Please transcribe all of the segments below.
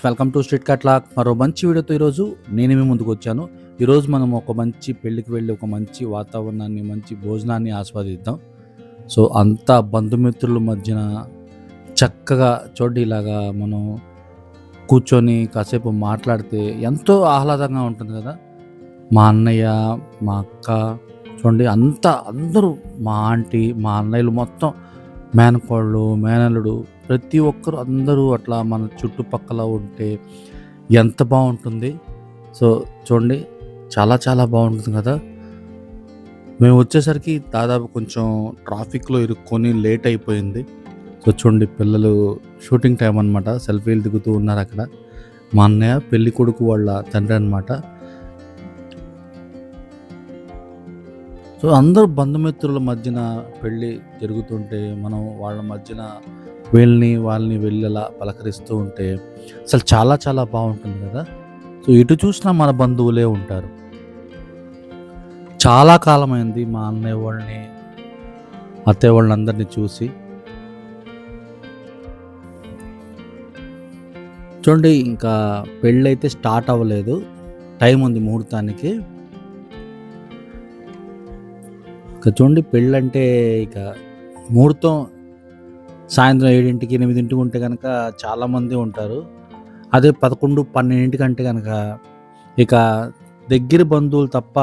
Friends welcome to street కట్లాక్ మరో మంచి వీడియోతో ఈరోజు నేను మీ ముందుకు వచ్చాను. ఈరోజు మనం ఒక మంచి పెళ్ళికి వెళ్ళి ఒక మంచి వాతావరణాన్ని మంచి భోజనాన్ని ఆస్వాదిద్దాం. సో అంతా బంధుమిత్రుల మధ్యన చక్కగా చూడండి ఇలాగా మనం కూర్చొని కాసేపు మాట్లాడితే ఎంతో ఆహ్లాదంగా ఉంటుంది కదా. మా అన్నయ్య మా అక్క చూడండి అంతా అందరూ మా ఆంటీ మా అన్నయ్యలు మొత్తం మేనకోళ్ళు మేనల్లుడు ప్రతి ఒక్కరు అందరూ అట్లా మన చుట్టుపక్కల ఉంటే ఎంత బాగుంటుంది. సో చూడండి చాలా చాలా బాగుంటుంది కదా. మేము వచ్చేసరికి దాదాపు కొంచెం ట్రాఫిక్లో ఇరుక్కొని లేట్ అయిపోయింది. సో చూడండి పిల్లలు షూటింగ్ టైం అనమాట సెల్ఫీలు దిగుతూ ఉన్నారు అక్కడ. మా అన్నయ్య పెళ్ళి కొడుకు వాళ్ళ తండ్రి అనమాట సో అందరూ బంధుమిత్రుల మధ్యన పెళ్ళి జరుగుతుంటే మనం వాళ్ళ మధ్యన వీళ్ళని వాళ్ళని వెళ్ళేలా పలకరిస్తూ ఉంటే అసలు చాలా చాలా బాగుంటుంది కదా. సో ఎటు చూసినా మన బంధువులే ఉంటారు. చాలా కాలమైంది మా అన్నయ్య వాళ్ళని అత్తయ్య వాళ్ళని చూసి. చూడండి ఇంకా పెళ్ళి అయితే స్టార్ట్ అవ్వలేదు. టైం ఉంది ముహూర్తానికి. ఇక చూడండి పెళ్ళంటే ఇక ముహూర్తం సాయంత్రం ఏడింటికి ఎనిమిదింటికి ఉంటే కనుక చాలామంది ఉంటారు. అదే పదకొండు పన్నెండింటికి అంటే కనుక ఇక దగ్గర బంధువులు తప్ప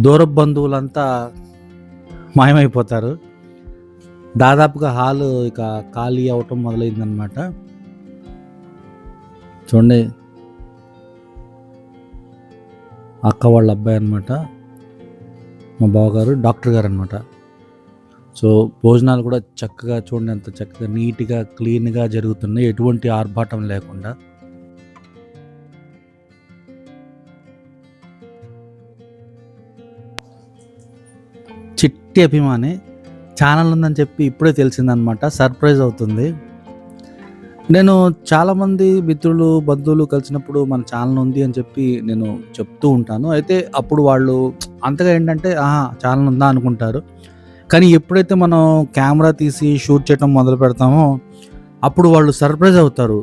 దూర బంధువులంతా మాయమైపోతారు. దాదాపుగా హాలు ఇక ఖాళీ అవటం మొదలైందనమాట చూడండి. అక్క వాళ్ళ అబ్బాయి అనమాట మా బావగారు డాక్టర్ గారు అనమాట సో భోజనాలు కూడా చక్కగా చూడండి అంత చక్కగా నీట్గా క్లీన్గా జరుగుతున్నాయి. ఎటువంటి ఆర్భాటం లేకుండా. చిట్టి అభిమాని ఛానల్ ఉందని చెప్పి ఇప్పుడే తెలిసిందనమాట సర్ప్రైజ్ అవుతుంది. నేను చాలామంది మిత్రులు బంధువులు కలిసినప్పుడు మన ఛానల్ ఉంది అని చెప్పి నేను చెప్తూ ఉంటాను. అయితే అప్పుడు వాళ్ళు అంతగా ఏంటంటే ఆహా ఛానల్ ఉందా? అనుకుంటారు. కానీ ఎప్పుడైతే మనం కెమెరా తీసి షూట్ చేయడం మొదలు పెడతామో అప్పుడు వాళ్ళు సర్ప్రైజ్ అవుతారు.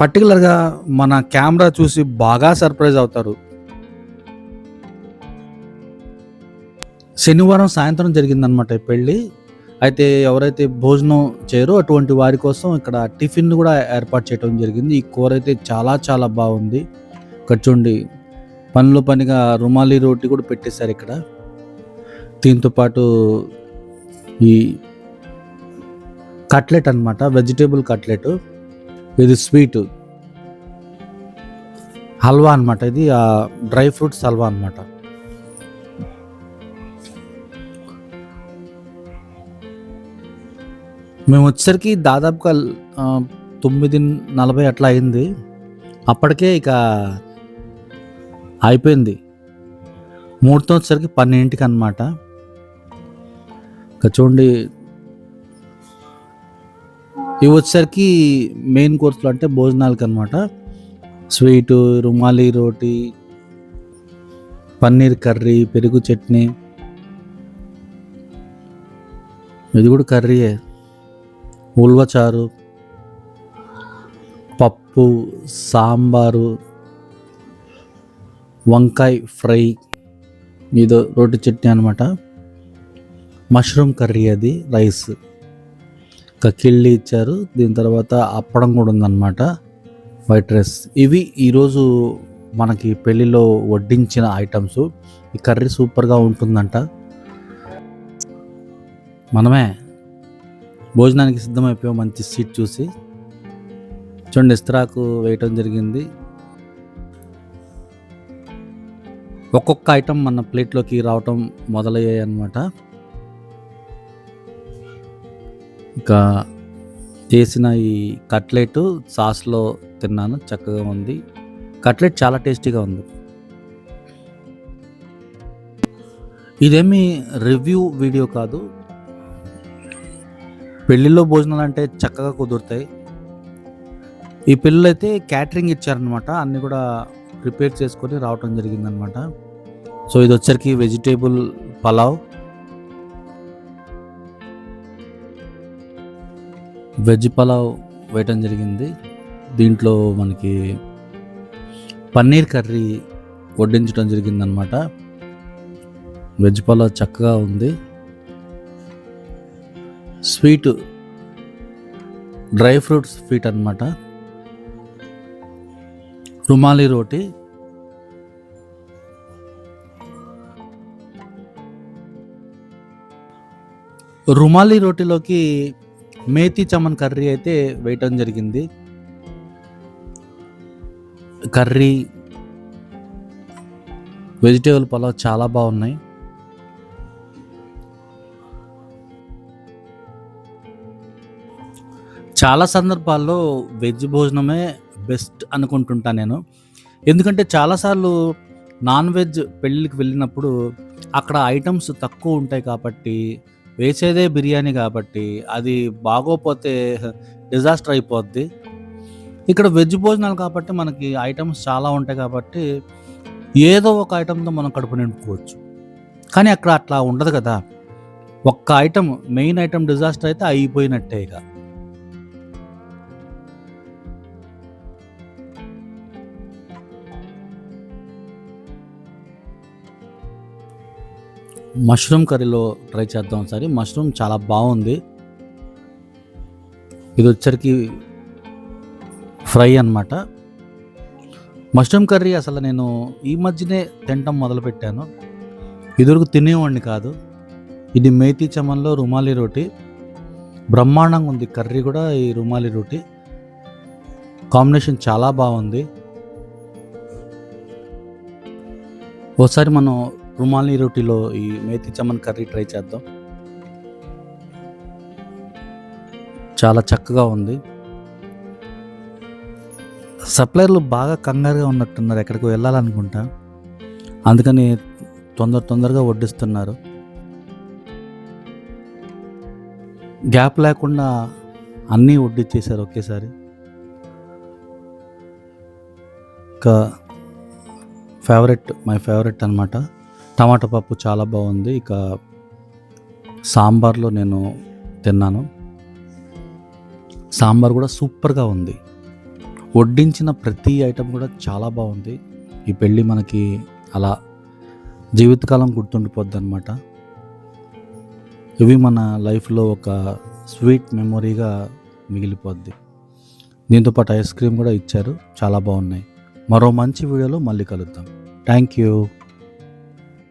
పర్టికులర్గా మన కెమెరా చూసి బాగా సర్ప్రైజ్ అవుతారు. శనివారం సాయంత్రం జరిగిందనమాట పెళ్ళి. అయితే ఎవరైతే భోజనం చేయరో అటువంటి వారి కోసం ఇక్కడ టిఫిన్ కూడా ఏర్పాటు చేయడం జరిగింది. ఈ కూర అయితే చాలా చాలా బాగుంది. ఇక్కడ చూడండి పనిలో పనిగా రుమాలి రోటీ కూడా పెట్టేశారు ఇక్కడ. దీంతో పాటు ఈ కట్లెట్ అనమాట వెజిటేబుల్ కట్లెట్. ఇది స్వీట్. హల్వా అనమాట ఇది డ్రై ఫ్రూట్స్ హల్వా అనమాట మేము వచ్చేసరికి దాదాపుగా తొమ్మిది నలభై అట్లా అయింది. అప్పటికే ఇక అయిపోయింది. ముహూర్తం వచ్చేసరికి పన్నెండింటికి అనమాట ఇంకా చూడండి. ఇవి వచ్చేసరికి మెయిన్ కోర్సులు అంటే భోజనాలకి అనమాట స్వీటు రుమాలి రోటీ పన్నీర్ కర్రీ పెరుగు చట్నీ. ఇది కూడా కర్రీయే. ఉల్వచారు పప్పు సాంబారు వంకాయ ఫ్రై ఏదో రోటి చట్నీ అనమాట మష్రూమ్ కర్రీ అది రైస్. ఇంకా కిళ్ళి ఇచ్చారు. దీని తర్వాత అప్పడం కూడా ఉందన్నమాట. White rice. ఇవి ఈరోజు మనకి పెళ్ళిలో వడ్డించిన ఐటమ్స్. ఈ కర్రీ సూపర్గా ఉంటుందంట. మనమే భోజనానికి సిద్ధమైపోయాం. మంచి సీట్ చూసి. చూడండి ఇస్త్రాకు వేయటం జరిగింది. ఒక్కొక్క ఐటమ్ మన ప్లేట్లోకి రావటం మొదలయ్యాయి అన్నమాట. ఇంకా చేసిన ఈ కట్లెట్ సాస్లో తిన్నాను చక్కగా ఉంది. కట్లెట్ చాలా టేస్టీగా ఉంది. ఇదేమి రివ్యూ వీడియో కాదు. పెళ్ళిలో భోజనాలు అంటే చక్కగా కుదురుతాయి. ఈ పిల్లలు అయితే క్యాటరింగ్ ఇచ్చారనమాట అన్నీ కూడా ప్రిపేర్ చేసుకొని రావటం జరిగిందనమాట. సో ఇది వచ్చరికి వెజిటేబుల్ పలావ్. వెజ్ పలావ్ వేయటం జరిగింది. దీంట్లో మనకి పన్నీర్ కర్రీ వడ్డించడం జరిగిందనమాట. వెజ్ పలావ్ చక్కగా ఉంది. స్వీట్ డ్రై ఫ్రూట్స్ స్వీట్ అనమాట. రుమాలి రోటీ. రుమాలి రోటీలోకి మేతి చమన్ కర్రీ అయితే వేయటం జరిగింది. కర్రీ వెజిటేబుల్ పలావ్ చాలా బాగున్నాయి. చాలా సందర్భాల్లో వెజ్ భోజనమే బెస్ట్ అనుకుంటుంటా నేను. ఎందుకంటే చాలాసార్లు నాన్ వెజ్ పెళ్ళికి వెళ్ళినప్పుడు అక్కడ ఐటమ్స్ తక్కువ ఉంటాయి కాబట్టి వేసేదే బిర్యానీ కాబట్టి అది బాగోపోతే డిజాస్టర్ అయిపోద్ది. ఇక్కడ వెజ్ భోజనాలు కాబట్టి మనకి ఐటమ్స్ చాలా ఉంటాయి కాబట్టి ఏదో ఒక ఐటమ్తో మనం కడుపు నింపుకోవచ్చు. కానీ అక్కడ అట్లా ఉండదు కదా. ఒక్క ఐటమ్ మెయిన్ ఐటమ్ డిజాస్టర్ అయితే అయిపోయినట్టే ఇక. మష్రూమ్ కర్రీలో ట్రై చేద్దాం సరే మష్రూమ్ చాలా బాగుంది. ఇది వచ్చరికి ఫ్రై అన్నమాట. మష్రూమ్ కర్రీ అసలు నేను ఈ మధ్యనే తినటం మొదలుపెట్టాను. ఇదివరకు తినేవాడిని కాదు. ఇది మేతి చమన్లో రుమాలి రోటి. బ్రహ్మాండంగా ఉంది కర్రీ కూడా ఈ రుమాలి రోటి. కాంబినేషన్ చాలా బాగుంది. ఒకసారి మనం రుమాలి రోటీలో ఈ మేతి చమన్ కర్రీ ట్రై చేద్దాం. చాలా చక్కగా ఉంది. సప్లైర్లు బాగా కంగారుగా ఉన్నట్టున్నారు. ఎక్కడికి వెళ్ళాలనుకుంటా. అందుకని తొందర తొందరగా వడ్డిస్తున్నారు. గ్యాప్ లేకుండా అన్నీ వడ్డిచ్చేసారు ఒకేసారి. ఇంకా ఫేవరెట్ మై ఫేవరెట్ అనమాట టమాటా పప్పు చాలా బాగుంది. ఇక సాంబార్లో నేను తిన్నాను. సాంబార్ కూడా సూపర్గా ఉంది. వడ్డించిన ప్రతి ఐటెం కూడా చాలా బాగుంది. ఈ పెళ్ళి మనకి అలా జీవితకాలం గుర్తుండిపోద్ది అనమాట ఇవి మన లైఫ్లో ఒక స్వీట్ మెమొరీగా మిగిలిపోద్ది. దీంతో పాటు ఐస్ క్రీమ్ కూడా ఇచ్చారు. చాలా బాగున్నాయి. మరో మంచి వీడియోలో మళ్ళీ కలుద్దాం. Thank you.